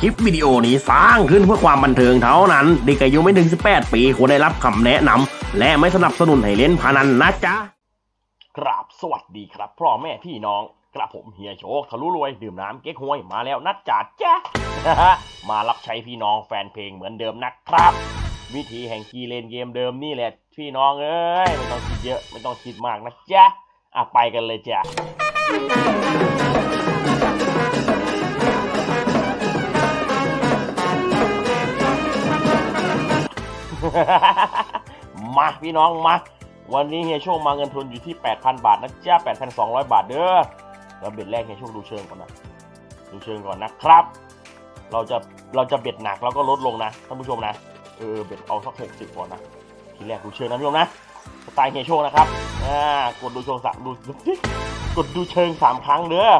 คลิปวิดีโอนี้สร้างขึ้นเพื่อความบันเทิงเท่านั้นเด็กอายุไม่ถึง 18 ปีควรได้รับคำแนะนำและไม่สนับสนุนให้เล่นพนันนะจ๊ะกราบสวัสดีครับพ่อแม่พี่น้องกระผมเฮียโชคทะลุรวยดื่มน้ำเก๊กฮวยมาแล้วนัดจัดจ้ะมารับใช้พี่น้องแฟนเพลงเหมือนเดิมนะครับ วิธีแห่งคีเลนเกมเดิมนี่แหละพี่น้องเอ้ยไม่ต้องคิดเยอะไม่ต้องคิดมากนะจ๊ะอะไปกันเลยจ้ะ มาพี่น้องมาวันนี้เฮียโชคมาเงินทุนอยู่ที่ 8,000 บาทนะจ๊ะ8,200 บาทเด้อแล้วเบ็ดแรกเฮียโชคดูเชิงก่อนนะดูเชิงก่อนนะครับ เราจะเราจะเบ็ดหนักแล้วก็ลดลงนะท่านผู้ชมนะเออเบ็ดเอาสักหกสิบก่อนนะทีแรกดูเชิงนะพี่ชมนะสไตล์เฮียโชคนะครับอ่ากดดูเชิงสามดูกดดูเชิงสามครั้งเด้อ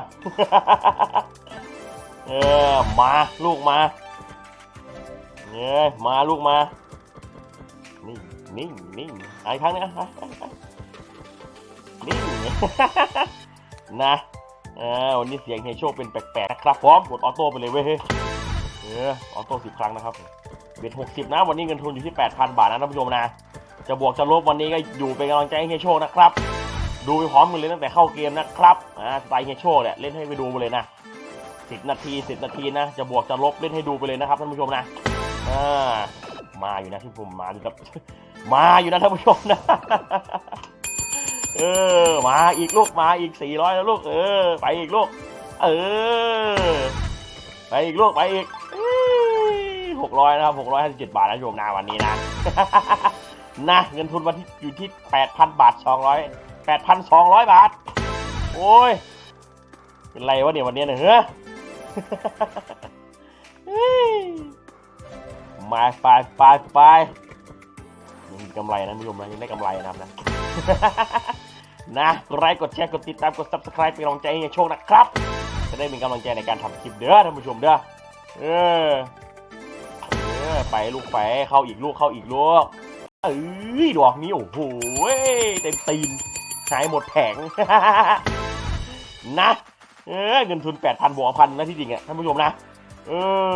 เออมาลูกมาเอ้ยมาลูกมา นิ่งนิ่งอีกครั้งนึงอะอะนิ่งนะวันนี้เสียงเฮยโชคเป็นแปลกๆนะครับพร้อมกดออโต้ไปเลยเว้ยเฮ้ออออโต้สิบครั้งนะครับเบ็ดหกสิบนะวันนี้เงินทุนอยู่ที่แปดพันบาทนะท่านผู้ชมนะ จะบวกจะลบวันนี้ก็อยู่เป็นกำลังใจให้เฮยโชคนะครับ ดูไปพร้อมกันเลยตั้งแต่เข้าเกมนะครับอ่าสไตล์เฮยโชคเนี่ยเล่นให้ไปดูไปเลยนะสิบนาทีสิบนาทีนะ จะบวกจะลบเล่นให้ดูไปเลยนะครับท่านผู้ชมนะอ่า มาอยู่นะที่ผมมาอยู่ครับมาอยู่นะท่านผู้ชมนะเออมาอีกลูกมาอีกสี่ร้อยแล้วลูก เออ ไปอีกลูก เออ ไปอีกลูกไปอีกหกร้อยนะครับหกร้อยห้าสิบเจ็ดบาทนะโยมนาวันนี้นะนะเงินทุนวันที่อยู่ที่แปดพันบาทสองร้อยแปดพันสองร้อยบาท โอ้ยเป็นไรวะเนี่ยวันนี้เนี่ยเฮ้ย มาไปไปไปยังมีกำไรนะผู้ชมนะยังได้กำไรนะครับนะ นะกดไลค์กดแชร์กดติดตามกด subscribe เป็นกำลังใจให้โชคนะครับ จะได้มีกำลังใจในการทำคลิปเด้อท่านผู้ชมเด้อเออเออไปลูกไปเข้าอีกลูกเข้าอีกลูกเอ้ยดอกนี้โอ้โหเต็มตีนหายหมดแผงนะเออเงินทุนแปดพันบวกพันนะที่จริงอะท่านผู้ชมนะ เอ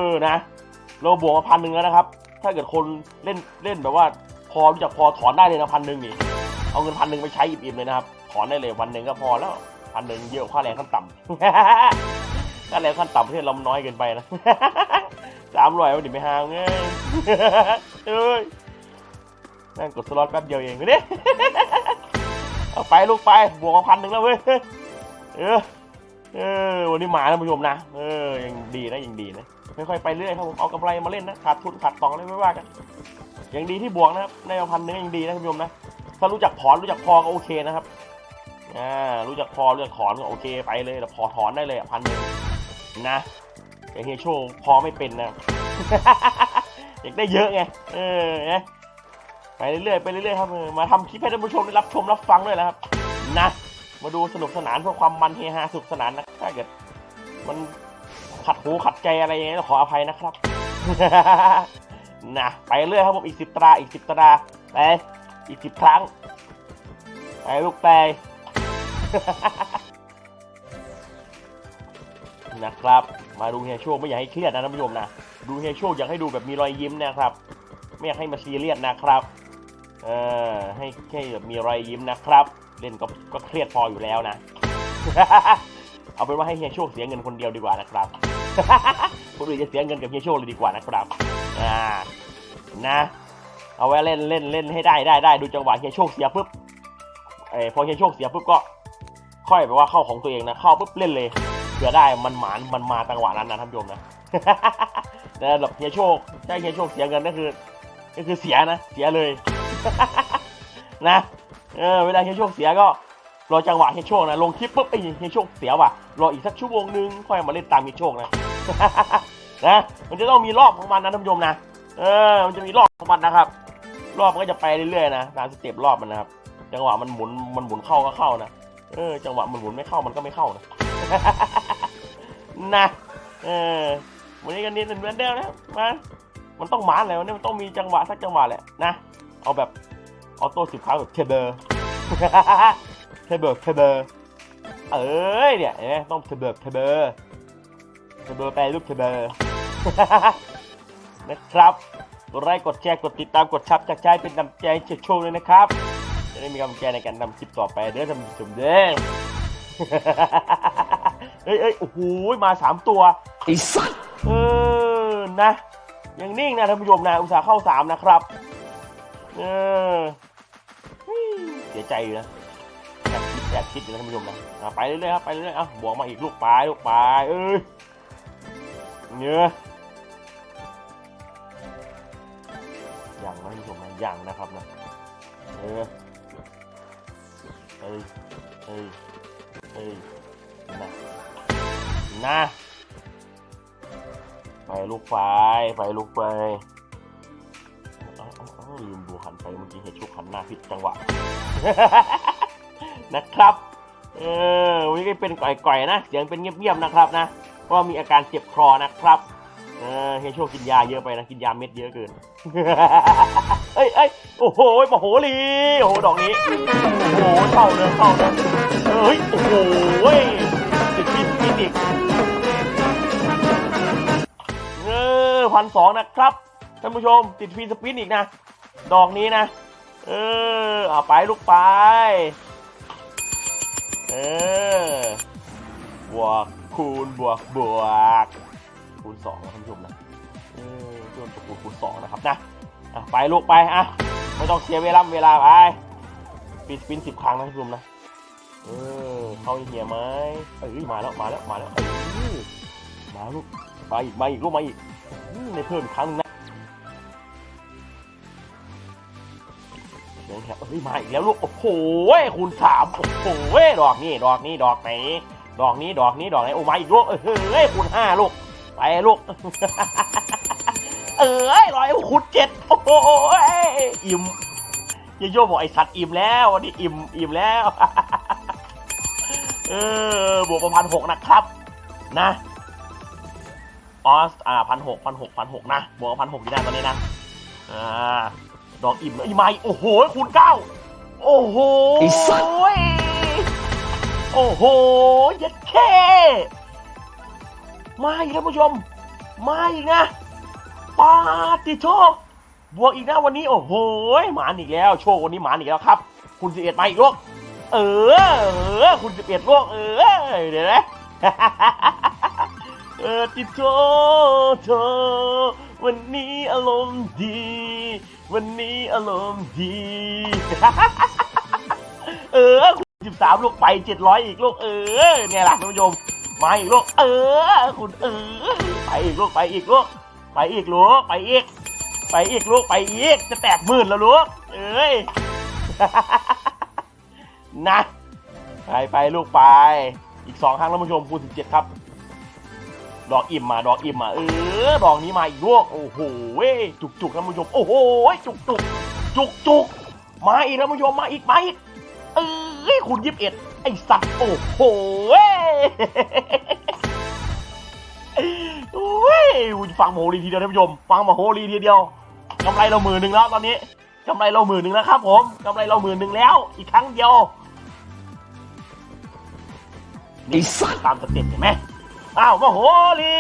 อนะ เราบวกมาพันหนึ่งแล้วนะครับ ถ้าเกิดคนเล่นเล่นแบบว่าพอรู้จักพอถอนได้เลยนะพันหนึ่งนี่ เอาเงินพันหนึ่งไปใช้อิ่มๆเลยนะครับ ถอนได้เลยวันหนึ่งก็พอแล้วพันหนึ่งเยอะกว่าค่าแรงขั้นต่ำค่าแรงขั้นต่ำประเทศเรามันน้อยเกินไปนะสามร้อยวันนี้ไม่ห่างเงยเอ้ยนั่งกดสล็อตแป๊บเดียวเองเนี่ยเอาไปลูกไปบวกมาพันหนึ่งแล้วเว้ย เออ เออ วันนี้มาท่านผู้ชมนะ เออ ยังดีนะยังดีนะ ค่อยๆไปเรื่อยครับผมเอากำไรมาเล่นนะขาดทุนขาดตองอะไรไม่ว่ากันอยังดีที่บวกนะครับในพันหนึงยังดีนะท่านผู้ชมนะถ้ารู้จักถอนรู้จักพอก็โอเคนะครับอ่ารู้จักพอรู้จักถอนก็โอเคไปเลยแล้วพอถอนได้เลยพันหนึ่งนะแต่เฮียโชว์พอไม่เป็นนะอยากได้เยอะไงเออนะไปเรื่อยๆไปเรื่อยๆครับมาทำคลิปให้ท่านผู้ชมได้รับชมรับฟังด้วยนะครับนะมาดูสนุกสนานเพื่อความมันเฮฮาสนุกสนานนะถ้าเกิดมัน ขัดหูขัดใจอะไรอย่างเงี้ยขออภัยนะครับนะไปเรื่อยครับผมอีกสิบตราอีกสิบตราไปอีกสิบครั้งไปลูกไปนะครับ มาดูเฮียโชคไม่อยากให้เครียดนะท่านผู้ชมนะดูเฮียโชคอยากให้ดูแบบมีรอยยิ้มนะครับ ไม่อยากให้มาซีเรียสนะครับเออให้แค่แบบมีรอยยิ้มนะครับ เล่นก็ก็เครียดพออยู่แล้วนะ เอาเป็นว่าให้เฮียโชคเสียเงินคนเดียวดีกว่านะครับ คนอื่นจะเสียเงินกับเฮียโชคเลยดีกว่านะครับอ่านะ เอาไว้เล่นเล่นเล่นให้ได้ได้ได้ดูจังหวะเฮียโชคเสียปุ๊บเออพอเฮียโชคเสียปุ๊บก็ ค่อยแบบว่าเข้าของตัวเองนะเข้าปุ๊บเล่นเลยเผื่อได้มันหมานมันมาจังหวะนั้นนะท่านผู้ชมนะแต่แบบเฮียโชคใช่เฮียโชคเสียเงินก็คือก็คือเสียนะเสียเลยนะเออเวลาเฮียโชคเสียก็รอจังหวะเฮียโชคนะลงคลิปปุ๊บไอ้เฮียโชคเสียว่ะรออีกสักชั่วโมงนึงค่อยมาเล่นตามเฮียโชคนะ นะมันจะต้องมีรอบของมันนะท่านผู้ชมนะเออ มันจะมีรอบของมันนะครับ รอบมันก็จะไปเรื่อยๆนะตามสเต็ปรอบมันนะครับ จังหวะมันหมุนมันหมุนเข้าก็เข้านะเออ จังหวะมันหมุนไม่เข้ามันก็ไม่เข้านะนะเออวันนี้กันนิดหนึ่งเหมือนเดิมนะมามันต้องหมาแล้วเนี่ยมันต้องมีจังหวะสักจังหวะแหละนะเอาแบบออโต้สิบครั้งแบบเทเบอร์เทเบอร์เทเบอร์เอ้ยเนี่ยต้องเทเบอร์เทเบอร์ ทเบอร์แปลรูปเทเบอร์นะครับกดไลค์กดแชร์กดติดตามกดชับจากใจเป็นกำลังใจเชิญชมเลยนะครับ จะได้มีกำลังใจในการนำคลิปต่อไปเด้อท่านผู้ชมเด้อเอ้ยเอ้ยโอ้โหมาสามตัวไอ้สัตว์เออนะยังนิ่งนะท่านผู้ชมนะอุตส่าห์เข้าสามนะครับเออเฮ้ยเสียใจอยู่นะแอบคิดแอบคิดอยู่นะท่านผู้ชมนะอะไปเรื่อยๆครับไปเรื่อยๆเอ้าบวกมาอีกลูกปลายลูกปลายเอ้ย เนื้ออย่างนะท่านผู้ชมนะอย่างนะครับนะเออเอ้ยเอ้ยเอ้ยนะนะไปลูกไฟไปลูกไฟอ้าเอ้าเอ้าลืมดูหันไปเมื่อกี้เห็นชุกหันหน้าผิดจังหวะนะครับ เออวันนี้ก็เป็นก่อยๆนะ เสียงเป็นเงียบๆนะครับนะ เพราะมีอาการเจ็บคอนะครับเออเฮยโชกินยาเยอะไปนะ กินยาเม็ดเยอะเกิน เอ้ยเอ้ยโอ้โหมโหรีโอ้โห ดอกนี้ โอ้โหเข้าเลยเข้าเลยเฮ้ย โอ้โหติดพิษพิษอีกเออพันสองนะครับ ท่านผู้ชม ติดฟรีสปินอีกนะ ดอกนี้นะ เออ เอาไปลูกไป เออบวก คูณบวกบวกคูณสองนะท่านผู้ชมนะเออเพิ่มตัวคูณคูณสองนะครับนะไปลูกไปอะไม่ต้องเสียเวลาเวลาไปปีสปินสิบครั้งนะท่านผู้ชมนะเออเข้าเฮียไหมเอ้ยมาแล้วมาแล้วมาแล้วเออมาลูกมาอีกมาอีกลูกมาอีกอืมในเพิ่มอีกครั้งหนึงนะเสียงแถบเฮ้ยมาอีกแล้วลูกโอ้โหคูณสามโอ้โหดอกนี้ดอกนี้ดอกไหน ดอกนี้ดอกนี้ดอกไหนโอ้มาอีกลูกเออเฮ้ยคูณห้าลูกไปลูก เอ้ยร้อยคูณเจ็ดโอ้โหอิ่มยายโยบอกไอสัตว์อิ่มแล้ววันนี้อิ่มอิ่มแล้ว เออบวกประพันหกนะครับ นะออสอ่าพันหกพันหกพันหกนะบวกพันหกที่ได้ตอนนี้นะอ่าดอกอิ่มอีไมโอ้โหคูณเก้าโอ้โหไอ้สัตว์ โอ้โหยัดแค่มาอีกท่านผู้ชม มาอีกนะปาติโชคบวกอีกนะวันนี้โอ้โหหมานอีกแล้ว โชควันนี้หมานอีกแล้วครับ คุณสิบเอ็ดมาอีกลูกเออเออคุณสิบเอ็ดลูกเออเดี๋ยวนะเออติดโทโทวันนี้อารมณ์ดี วันนี้อารมณ์ดี เออ คุณสิบสามลูกไปเจ็ดร้อยอีกลูกเออเนี่ยล่ะท่านผู้ชมมาอีกลูกเออคุณเออไปอีกลูกไปอีกลูกไปอีกลูกไปอีก ไปอีกลูกไปอีกจะแตกหมื่นแล้วลูกเอ้ยนะไปไปลูกไป อีกสองครั้งแล้วท่านผู้ชมคูณสิบเจ็ดครับ ดอกอิ่มมาดอกอิ่มมาเออดอกนี้มาอีกลูกโอ้โหเว้ยจุกจุกท่านผู้ชมโอ้โหจุกจุกจุกจุกมาอีกท่านผู้ชมมาอีกมาอีกเอ้ยคุณยิบเอ็ดไอสัตว์โอ้โหเว้ยโอ้ยคุณฟังโมโหรีทีเดียวท่านผู้ชมฟังโมโหรีทีเดียวกำไรเราหมื่นหนึ่งแล้วตอนนี้กำไรเราหมื่นหนึ่งแล้วครับผมกำไรเราหมื่นหนึ่งแล้ว อีกครั้งเดียวไอ้สัตว์ตามสเต็ปเห็นไหมอ้าวโมโหลี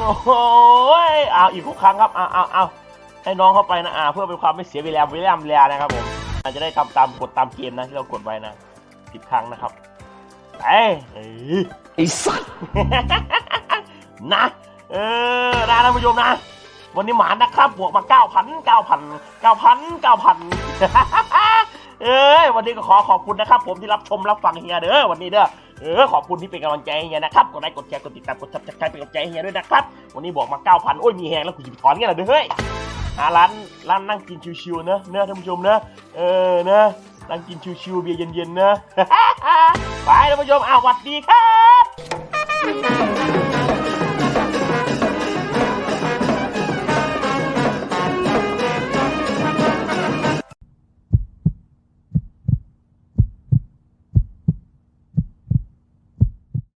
โอ้โหเอาอีกทุกครั้งครับเอาเอาเอาให้น้องเข้าไปนะอ่าเพื่อเป็นความไม่เสียเวลาเวลาเวลานะครับผมอาจจะได้ทำตามกฎตามเกมนะที่เรากดไว้นะสิบครั้งนะครับไปเอ้ยไอ้สัตว์นะเออนะท่านผู้ชมนะ วันนี้หมานะครับบวกมา9,000 9,000 9,000 9,000เอ้ยวันนี้ก็ขอขอบคุณนะครับ ผมที่รับชมรับฟังเฮียเด้อวันนี้เด้อ เออขอบคุณที่เป็นกำลังใจให้เฮียนะครับกดไลค์กดแชร์กดติดตามกดซับสไครป์เป็นกำลังใจให้เฮียด้วยนะครับวันนี้บอกมา 9,000 โอ้ยมีแหงแล้วกูจะไปถอนเงี้ยเหรอเด้อเฮ้ยหาร้านร้านนั่งกินชิวๆเนอะเนอะท่านผู้ชมเนอะเออนะนั่งกินชิวๆเบียร์เย็นๆนะไปท่านผู้ชมอ้าวสวัสดีครับ